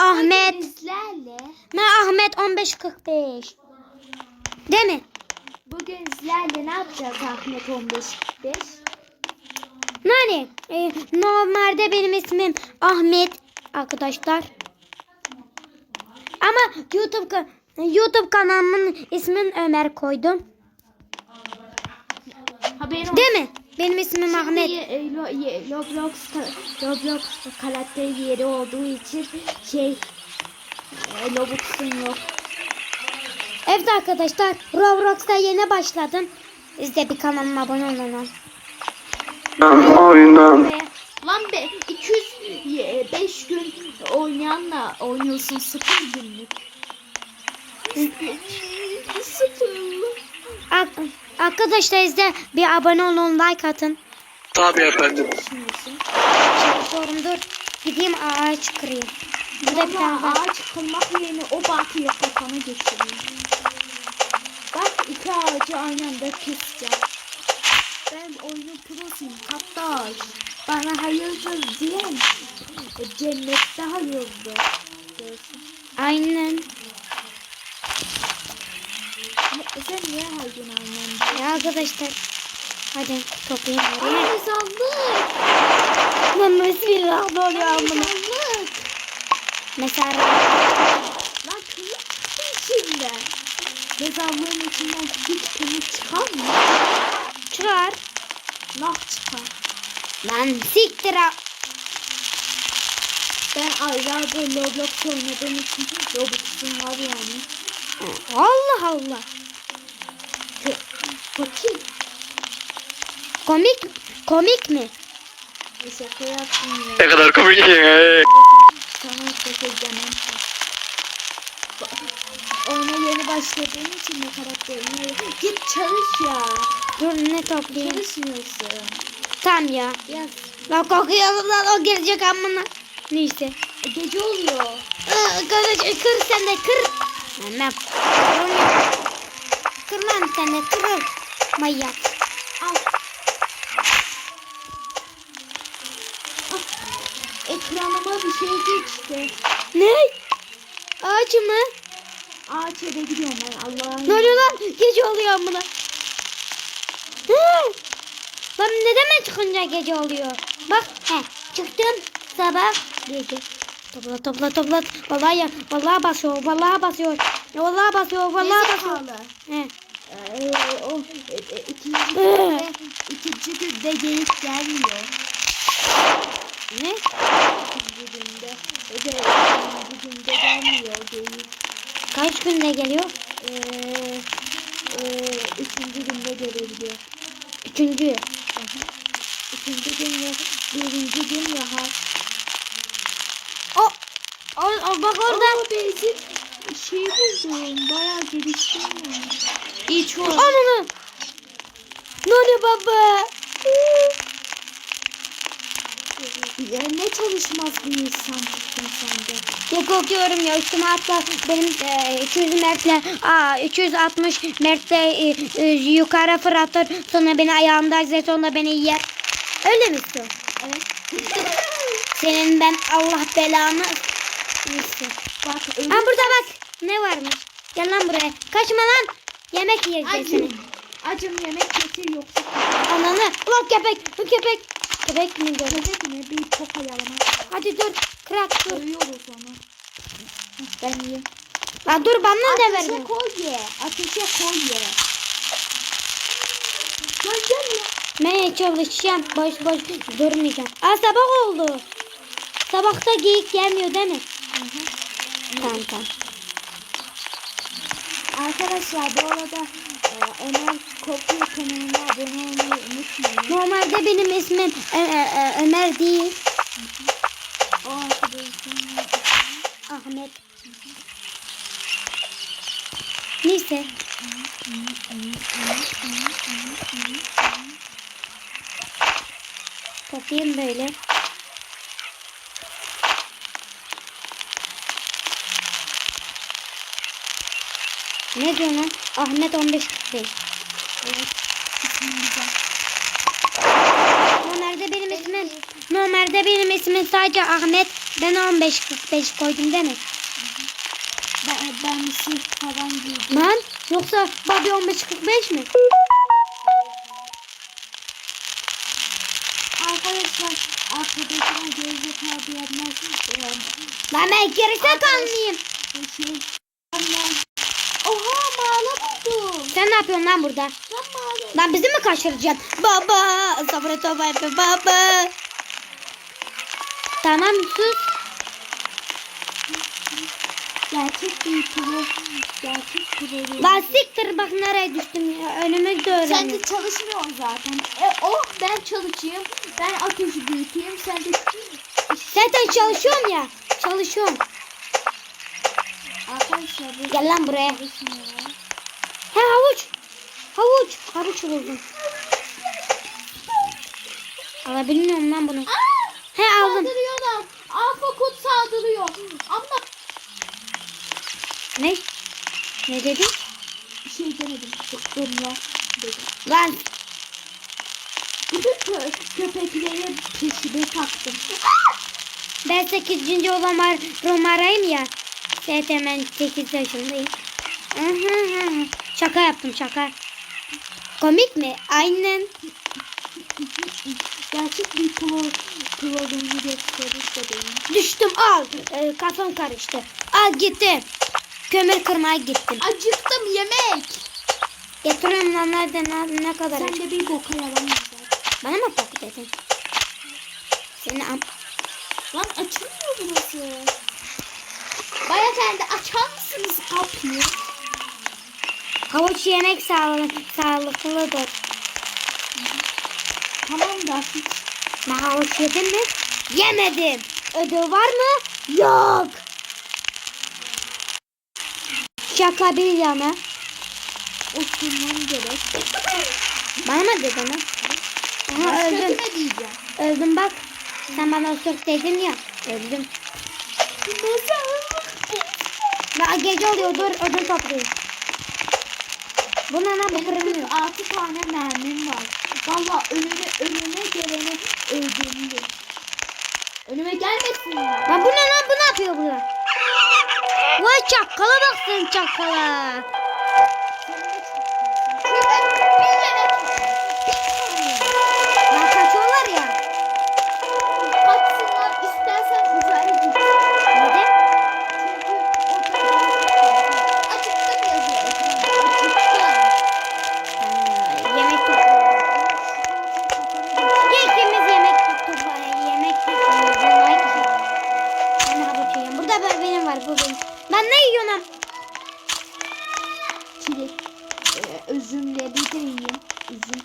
Ahmet. Ben Ahmet 1545. Değil mi? bugün sizlerle ne yapacağız Ahmet 1545? Yani e, normalde benim ismim Ahmet arkadaşlar. Ama YouTube YouTube kanalımın ismini Ömer koydum. Haberin olsun. Değil mi? Benim ismim Ahmet. Şimdi, Roblox, Roblox karakteri yeri olduğu için şey e, Robux'un yok. Evet arkadaşlar Roblox'ta yeni başladım. Siz de bir kanalıma abone olun. Ben oyundan. Lan be 200 5 e, gün oynayanla oynuyorsun 0 günlük. 0. Arkadaşlar siz de bir abone olun like atın. Tabii efendim. Çalışıyorum dur. Gideyim ağaç kırayım. Burada bir tane var. ağaç kırmak yerine o batıyı kafana geçiriyor. Bak iki ağacı aynı anda keseceğim. Ben oyunun prosuyum kaptaş. Bana hayırdır diyen e, cennette hayırdır. Aynen. Ne- Sen niye her gün aynen Ya arkadaşlar. Hadi toplayayım Ay mezarlık. Lan bismillah ne oluyor amına. Mezarlık. Mesela Lan kılıç çıktı içinden. Mezarlığın içinden hiç kılıç çıkar mı? çıkar. Nah çıkar. Lan siktir ha. Ben aylardır Roblox oynadığım için Robux'um var yani. Allah Allah. Fakir. Komik komik mi? Bir şaka yaptım ya. Ne kadar komik. Sana fakir demem. Oyuna yeni başladığım için ne karakterimi Git çalış ya. Dur ne toplayayım? Çalışmıyorsun. Tamam ya. Ya Lan kokuyor lan o gelecek amına. Neyse. e, gece oluyor. Aa, Kardeş kır sen de kır. Annem. Kır lan sen de kır. Manyak. Al. Ah, Ekranıma bir şey geçti. Ne? Ağaç mı? Ağaç eve gidiyorum ben Allah'ım. Ne oluyor lan? Gece oluyor amına. Lan ne demek çıkınca gece oluyor? Bak he çıktım sabah gece. Topla topla topla. Vallahi ya, vallahi basıyor, vallahi basıyor. Vallahi basıyor, vallahi basıyor. He. O e, e, ikinci Ee. günde, ikinci günde gelip gelmiyor. Ne? İkinci günde. E de ikinci günde gelmiyor gelip. Kaç günde geliyor? Ee, e, üçüncü günde gelebiliyor. Üçüncü. İkinci gün ya birinci gün ya ha. O, o, o bak orada. Aa, benzin şey buldum. Bayağı geliştim ya. İç var. Ananı. Ne oluyor baba? Ya ne çalışmaz bir insan tuttun sen de. Ya korkuyorum ya üstüme atla benim e, 200 metre aa 360 metre e, e, yukarı fırlatır sonra beni ayağımda izler sonra beni yer. Öyle mi istiyor? Evet. Senin ben Allah belanı Neyse. Bak. Ha burada bak ne varmış. Gel lan buraya. Kaçma lan. Yemek yiyeceğiz seni. Acım. Yemek getir yoksa Ananı. Ulan köpek. Bu köpek. Köpek mi gördün? köpek mi bir toka yalamak. Hadi dur. Kırak dur. Dövüyoruz onu. Ben yiyeyim. Lan dur bana da Ateşe verme. koy ye. Ateşe koy ye. Lan gel ya. Ben çalışacağım. Boş boş durmayacağım. Aa sabah oldu. Sabahta geyik gelmiyor değil mi? Tamam tamam. Arkadaşlar bu arada Ömer Kopya kanalına abone olmayı unutmayın. Normalde benim ismim Ö- Ö- Ö- Ömer değil. Ahmet. Neyse. Toplayayım böyle. Ne diyor lan? Ahmet 15 değil. Evet. İsmim güzel. Normalde benim ismim Normalde benim ismim sadece Ahmet Ben 15 45 koydum değil mi? Ben, ben şey falan giydim. Lan yoksa Bobby 15 45 mi? Arkadaşlar arkadaşlar gerizekalı diyenler e, Lan ben gerizekalıyım. şey Sen ne yapıyorsun lan burada? Lan bizi mi kaçıracaksın? Baba. Sabret baba baba. Tamam sus. Gerçek bir pro. Gerçek pro. Lan siktir bak nereye düştüm ya. Önümü Sen göremiyorum. de çalışmıyorsun zaten. E, oh ben çalışayım. Ben ateşi büyüteyim. Sen de Zaten çalışıyorum ya. Çalışıyorum. arkadaşlar Gel lan buraya. Havuç. Havuç. Buldum. Alabiliyor muyum lan bunu? Aa! He aldım. Saldırıyorlar. Alfa kod saldırıyor. Ama Ne? Ne dedin? bir şey demedim. Ya. Dedim. Lan Bütün kö köpekleri peşime taktım. ben 8. olan Romara'yım ya. Evet hemen 8 yaşındayım. Şaka yaptım şaka. Komik mi? Aynen. Gerçek bir pro de benim. Düştüm al. Ee, kafam karıştı. Al gitti. Kömür kırmaya gittim. Acıktım yemek. Getiriyorum lan nerede ne, ne kadar Sen de bir boka yalamayacak. Bana mı bak dedin? Seni am Lan açılmıyor burası. Bayefendi açar mısınız kapıyı? Havuç yemek sağlık, sağlıklıdır. Tamam da hiç Ben havuç yedim mi? Yemedim. Ödül var mı? Yok. Şaka bir yana. oturmam gerek. Bana mı dedin ha? Aha, öldüm. diyeceğim? Öldüm bak. Sen bana osur dedin ya. Öldüm. Ya gece oluyor dur ödül toplayayım. Bu ne lan bu Benim kırılmıyor. 46 tane mermim var. Valla önüne önüme geleni öldürürüm. Önüme gelmesinler. Lan bu ne lan bu ne yapıyor burada? Vay çakala baksın çakala. Lan böyle benim var bu benim. Ben ne yiyorum? Çilek. Ee, üzümleri de yiyeyim. Üzüm.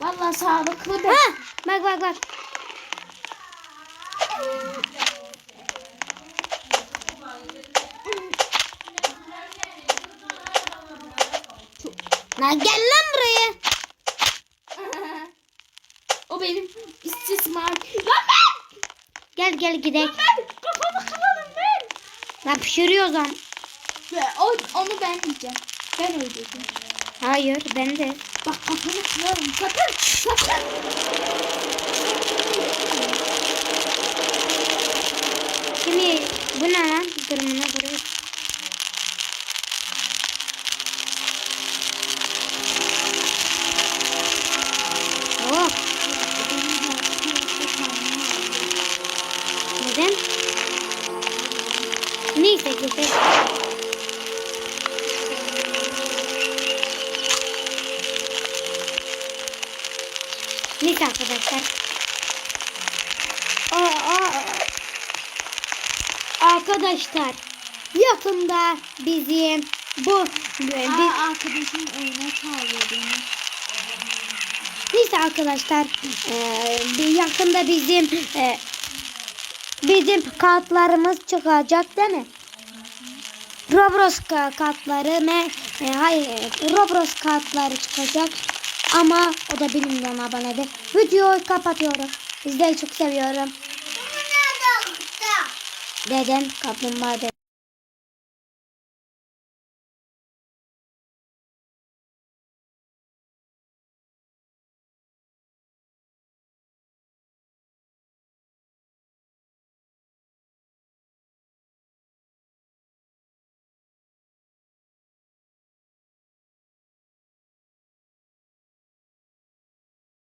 Valla sağlıklı be. Ha, bak bak bak. Lan gel lan buraya. o benim istismar. Lan ben! Gel gel gidelim. Ben kafamı kırarım ben. Lan. Ve o, onu ben yiyeceğim. Ben öldürdüm. Hayır ben de. Bak kafanı kırarım. Sakın. Sakın. Şimdi bu ne lan? Durumuna göre. Arkadaşlar yakında bizim bu Aa, arkadaşım oyuna çağırıyor beni. neyse arkadaşlar bir yakında bizim eee, bizim kartlarımız çıkacak değil mi? Roblox ka- kartları ne? E, hayır, e, Roblox kartları çıkacak. Ama o da bilmiyorum abone de. Videoyu kapatıyorum. Sizleri çok seviyorum. Dedem kaplumbağa dedem.